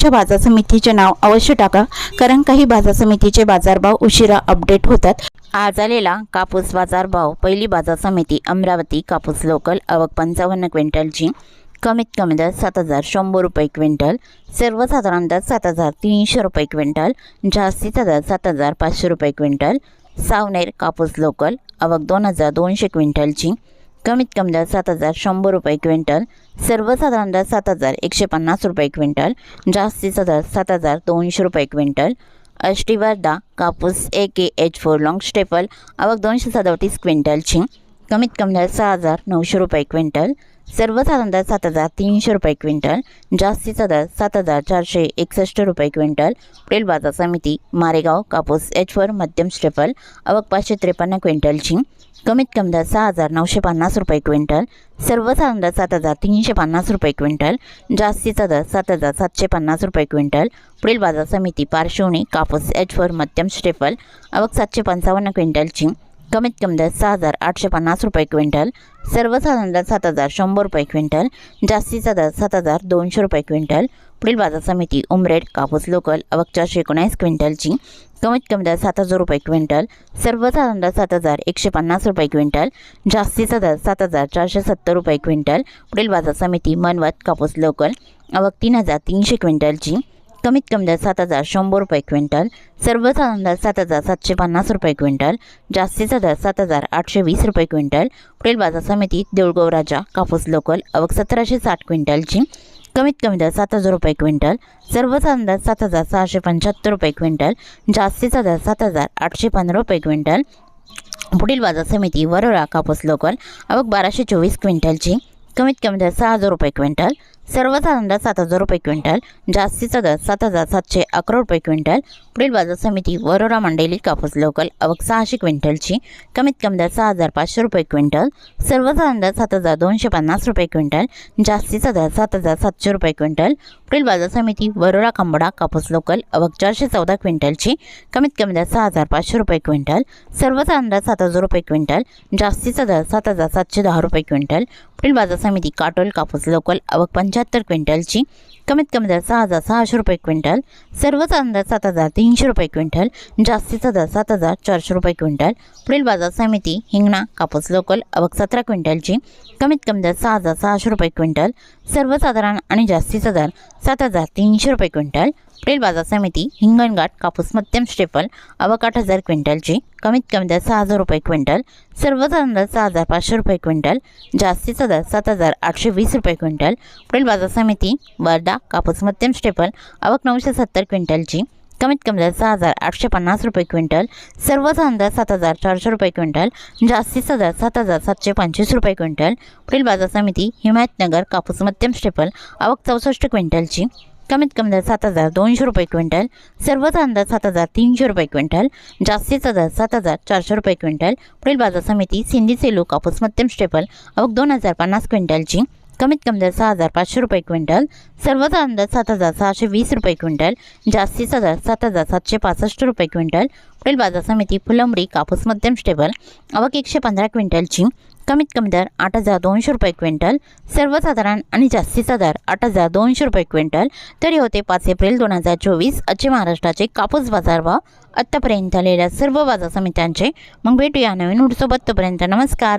तुमच्या बाजार समितीचे नाव अवश्य टाका कारण काही बाजार समितीचे बाजारभाव उशिरा अपडेट होतात. आज आलेला कापूस बाजारभाव पहिली बाजार समिती अमरावती कापूस लोकल आवक पंचावन्न क्विंटलची कमीत कमी दर सात हजार शंभर रुपये क्विंटल सर्वसाधारण दर सात हजार तीनशे रुपये क्विंटल जास्तीचा दर सात हजार पाचशे रुपये क्विंटल सावनेर कापूस लोकल आवक दोन हजार दोनशे क्विंटलची कमीत कमी दर सात हजार शंभर रुपये क्विंटल सर्वसाधारण दर सात हजार एकशे पन्नास रुपये क्विंटल जास्तीचा दर सात हजार दोनशे रुपये क्विंटल. अष्टीवर्धा कापूस A K H four long staple आवक दोनशे सदोतीस क्विंटलची कमीत कमी दर सहा हजार नऊशे रुपये क्विंटल सर्वसाधारण दर सात हजार तीनशे रुपये क्विंटल जास्तीचा दर सात हजार चारशे एकसष्ट रुपये क्विंटल. पुढील बाजार समिती मारेगाव कापूस एच फोर मध्यम स्टेपल आवक पाचशे त्रेपन्न क्विंटलची कमीत कमी दर सहा हजार नऊशे पन्नास रुपये क्विंटल सर्वसाधारण दर सात हजार तीनशे पन्नास रुपये क्विंटल जास्तीचा दर सात हजार सातशे पन्नास रुपये क्विंटल पुढील बाजार समिती पार्श्वणी कापूस एच फोर मध्यम स्टेफल आवक सातशे पंचावन्न क्विंटलची कमीत कमी दर सहा हजार आठशे पन्नास रुपये क्विंटल सर्वसाधारण दर सात हजार शंभर रुपये क्विंटल जास्तीचा दर सात हजार दोनशे रुपये क्विंटल. पुढील बाजार समिती उमरेड कापूस लोकल अवक चारशे एकोणीस क्विंटलची कमीत कमी दर सात हजार रुपये क्विंटल सर्वसाधारण दर सात हजार एकशे पन्नास रुपये क्विंटल जास्तीचा दर सात हजार चारशे सत्तर रुपये क्विंटल. पुढील बाजार समिती मनवत कापूस लोकल अवक तीन हजार तीनशे क्विंटलची. कमीत कमी दर सात हजार शंभर रुपये क्विंटल सर्वसाधारण दर सात हजार सातशे पन्नास रुपये क्विंटल जास्तीचा दर सात हजार आठशे वीस रुपये क्विंटल पुढील बाजार समिती देऊळगाव राजा कापूस लोकल अवक सतराशे साठ क्विंटलची कमीत कमी दर सात हजार रुपये क्विंटल सर्वसाधारण दर सात हजार सहाशे पंच्याहत्तर रुपये क्विंटल जास्तीचा दर सात हजार आठशे पंधरा रुपये क्विंटल. पुढील बाजार समिती वरोरा कापूस लोकल अवक बाराशे चोवीस क्विंटलची कमीत कमी दर सहा हजार रुपये क्विंटल सर्व दर सात हजार रुपये क्विंटल जास्तीचा दर सात हजार सातशे अकरा रुपये क्विंटल. पुढील बाजार समिती वरोरा मंडेली कापूस लोकल आवक सहाशे क्विंटलची कमीत कमी दर सहा हजार पाचशे रुपये क्विंटल. सर्व दर सात हजार दोनशे पन्नास रुपये क्विंटल जास्तीचा दर सात हजार सातशे रुपये क्विंटल. पुढील बाजार समिती वरोरा कंबडा कापूस लोकल आवक चारशे चौदा क्विंटलची कमीत कमी दर सहा हजार पाचशे रुपये क्विंटल. सर्व दर सात हजार रुपये क्विंटल जास्तीचा दर सात हजार सातशे दहा रुपये क्विंटल. पुढील बाजार समिती काटोल कापूस लोकल आवक पंच्याहत्तर क्विंटलची. कमीत कमी दर सहा हजार सहाशे रुपये क्विंटल. सर्वच दर सात हजार तीनशे रुपये क्विंटल. जास्तीचा दर सात हजार चारशे रुपये क्विंटल. पुढील बाजार समिती हिंगणा कापूस लोकल आवक सतरा क्विंटलची. कमीत कमी दर सहा हजार सहाशे रुपये क्विंटल. सर्वसाधारण आणि जास्तीचा दर सात हजार तीनशे रुपये क्विंटल. पुढील बाजार समिती हिंगणघाट कापूस मध्यम स्टेपल अवक आठ हजार क्विंटलची कमीत कमी दर सहा हजार रुपये क्विंटल सर्वसाधारण दर सहा हजार पाचशे रुपये क्विंटल जास्तीचा दर सात हजार आठशे वीस रुपये क्विंटल. पुढील बाजार समिती वर्धा कापूस मध्यम स्टेपल आवक नऊशे सत्तर क्विंटलची कमीत कमी दर सहा हजार आठशे पन्नास रुपये क्विंटल सर्वसाधारण दर सात हजार चारशे रुपये क्विंटल जास्तीचा दर सात हजार सातशे पंचवीस रुपये क्विंटल. पुढील बाजार समिती हिमायतनगर कापूस मध्यम स्टेपल आवक चौसष्ट क्विंटलची कमीत कमी दर सात हजार दोनशे रुपये क्विंटल सर्वसाधारण दर सात हजार तीनशे रुपये क्विंटल जास्तीचा दर सात हजार चारशे रुपये क्विंटल पुढील बाजार समिती सिंधी सेलू कापूस मध्यम स्टेपल अवघ दोन हजार पन्नास क्विंटलची कमीत कमी दर सहा हजार पाचशे रुपये क्विंटल सर्वसाधारण दर सात हजार सहाशे वीस रुपये क्विंटल जास्तीचा दर सात हजार सातशे पासष्ट रुपये क्विंटल पुढील बाजार समिती फुलंबरी कापूस मध्यम स्टेबल आवक एकशे पंधरा क्विंटलची कमीत कमी दर आठ हजार दोनशे रुपये क्विंटल सर्वसाधारण आणि जास्तीचा दर आठ हजार दोनशे रुपये क्विंटल. तरी होते पाच एप्रिल दोन हजार चोवीस आजचे महाराष्ट्राचे कापूस बाजारभाव आत्तापर्यंत आलेल्या सर्व बाजार समित्यांचे. मग भेटूया नवीन उडसोबत तोपर्यंत नमस्कार.